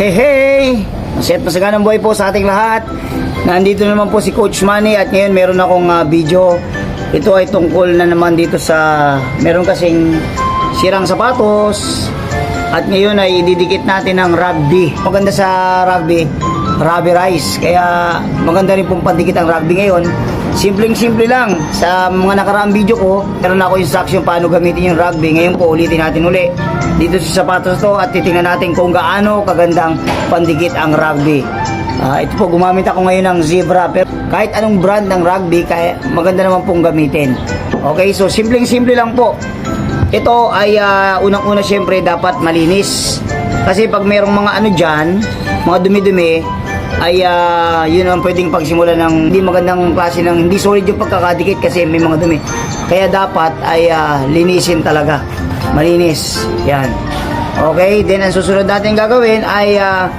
Hey hey! Masayat masaganang buhay po sa ating lahat. Nandito naman po si Coach Manny at ngayon meron akong ah, video. Ito ay tungkol na naman dito sa meron kasing sirang sapatos at ngayon ay ididikit natin ng rugby. Maganda sa rugby, rubber rice. Kaya maganda rin pong pandikit ang rugby ngayon. Simpleng-simple lang. Sa mga nakaraang video ko, meron ako instruction paano gamitin yung rugby. Ngayon po, ulitin natin uli. Dito sa sapatos to at titingnan natin kung gaano kagandang pandikit ang rugby. Ah, ito po, gumamit ako ngayon ng zebra. Pero kahit anong brand ng rugby, kaya maganda naman pong gamitin. Okay, so simpleng-simple lang po. Ito ay ah, unang-una syempre dapat malinis. Kasi pag mayroong mga ano dyan, mga dumi-dumi, ay ah, yun ang pwedeng pagsimula ng hindi magandang klase ng hindi solid yung pagkakadikit kasi may mga dumi. Kaya dapat ay ah, linisin talaga. Malinis. Yan. Okay, then ang susunod natin gagawin ay ah,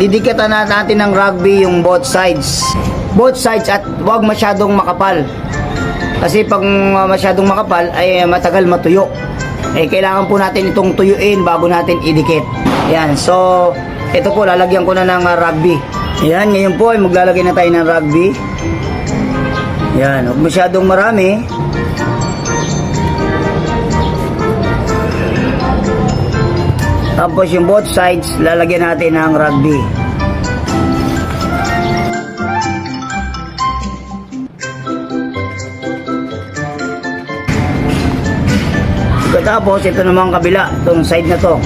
didikatan na natin ng rugby yung both sides. Both sides at wag masyadong makapal. Kasi pag uh, masyadong makapal ay uh, matagal matuyo. Eh kailangan po natin itong tuyuin bago natin idikit. Yan. So, ito po lalagyan ko na ng uh, rugby. Yan, ngayon po ay maglalagay na tayo ng rugby. Yan, huwag masyadong marami. Tapos yung both sides, lalagyan natin ng rugby. Pagkatapos, ito naman ang kabila, itong side na to.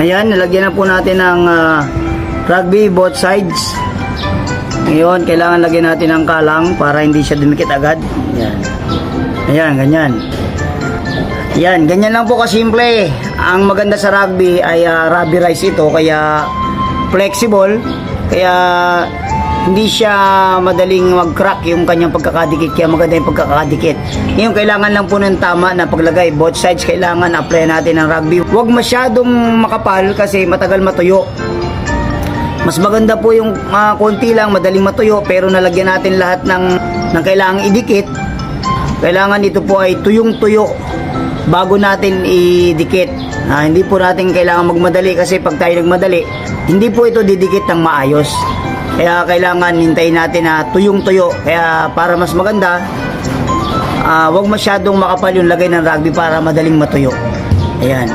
Ayan, nalagyan na po natin ng ah, rugby both sides. Ngayon, kailangan lagyan natin ng kalang para hindi siya dumikit agad. Ayan. Ayan, ganyan. Yan, ganyan lang po kasimple. Ang maganda sa rugby ay uh, rubby rice ito kaya flexible kaya hindi siya madaling mag-crack yung kanyang pagkakadikit kaya maganda yung pagkakadikit. Ngayon kailangan lang po ng tama na paglagay. Both sides kailangan apply natin ng rugby. Huwag masyadong makapal kasi matagal matuyo. Mas maganda po yung ah, konti lang, madaling matuyo pero nalagyan natin lahat ng, ng kailangang idikit. Kailangan ito po ay tuyong-tuyo bago natin idikit. Ah, hindi po natin kailangan magmadali kasi pag tayo nagmadali, hindi po ito didikit ng maayos. Kaya kailangan hintayin natin na tuyong-tuyo. Kaya para mas maganda, ah, wag masyadong makapal yung lagay ng rugby para madaling matuyo. Ayan.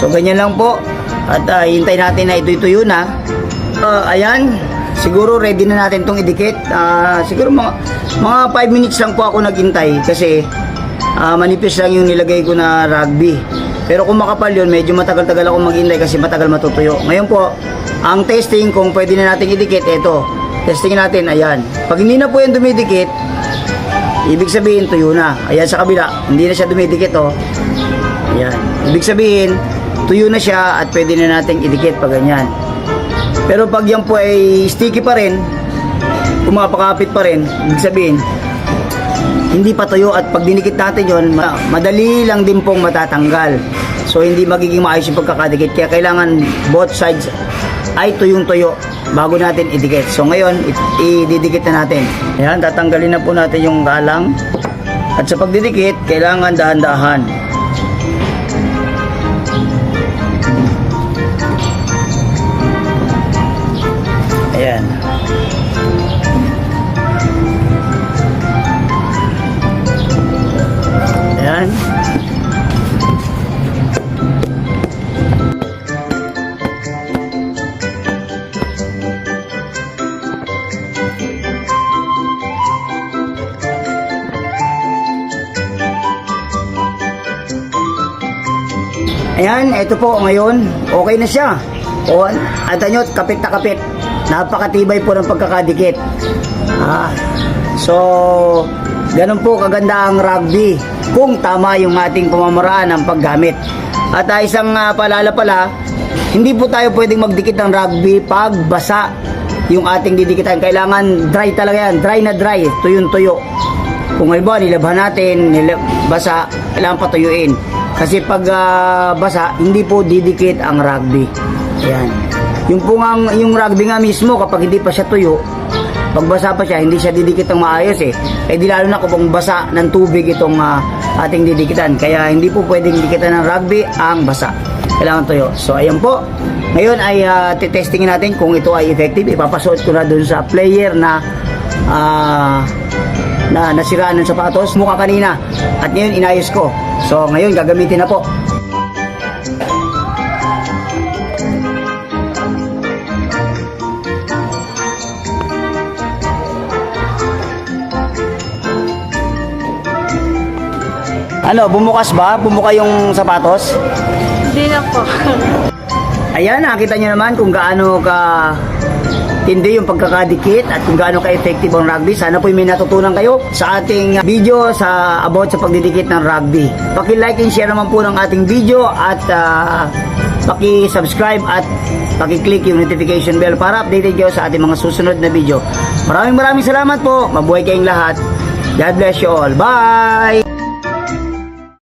So ganyan lang po. At ah, hintayin natin na ito'y tuyo na. Ah, ayan. Siguro ready na natin itong idikit. Ah, siguro mga, mga 5 minutes lang po ako naghintay kasi Ah, manipis lang yung nilagay ko na rugby. Pero kung makapal yun, medyo matagal-tagal ako maghintay kasi matagal matutuyo. Ngayon po, ang testing kung pwede na natin idikit, ito. Testing natin, ayan. Pag hindi na po yan dumidikit, ibig sabihin tuyo na. Ayan sa kabila, hindi na siya dumidikit, oh. Ayan. Ibig sabihin, tuyo na siya at pwede na natin idikit pag ganyan. Pero pag yan po ay sticky pa rin, pumapakapit pa rin, ibig sabihin, hindi pa tuyo at pag dinikit natin yon ma- madali lang din pong matatanggal. So hindi magiging maayos yung pagkakadikit. Kaya kailangan both sides ay tuyong tuyo bago natin idikit. So ngayon ididikit na natin. Ayan tatanggalin na po natin yung galang. At sa pagdidikit kailangan dahan-dahan Ayan, ito po ngayon, okay na siya. O, ata nyo, kapit na kapit. Napakatibay po ng pagkakadikit. Ah, so, ganun po kaganda ang rugby kung tama yung ating pamamaraan ng paggamit. At ah, isang ah, paalala pala, hindi po tayo pwedeng magdikit ng rugby pag basa yung ating didikitan. Kailangan dry talaga yan, dry na dry, tuyong tuyo. Kung halimbawa nilabhan natin, nilab basa, kailangan patuyuin. Kasi pag ah, basa, hindi po didikit ang rugby. Ayan. Yung po nga, yung rugby nga mismo, kapag hindi pa siya tuyo, pag basa pa siya, hindi siya didikit ng maayos eh. Eh di lalo na kung basa ng tubig itong ah, ating didikitan. Kaya hindi po pwedeng dikitan ng rugby ang basa. Kailangan tuyo. So ayan po. Ngayon ay uh, titestingin natin kung ito ay effective. Ipapasuot ko na dun sa player na ah, na nasiraan ng sapatos mukha kanina. At ngayon inayos ko. So ngayon gagamitin na po. Ano, bumukas ba? Bumuka yung sapatos? Hindi na po. Ayan, nakita nyo naman kung gaano ka hindi yung pagkakadikit at kung gaano ka-effective ang rugby. Sana po may natutunan kayo sa ating video sa about sa pagdidikit ng rugby. Paki-like and share naman po ng ating video at ah, paki-subscribe at paki-click yung notification bell para updated kayo sa ating mga susunod na video. Maraming maraming salamat po. Mabuhay kayong lahat. God bless you all. Bye!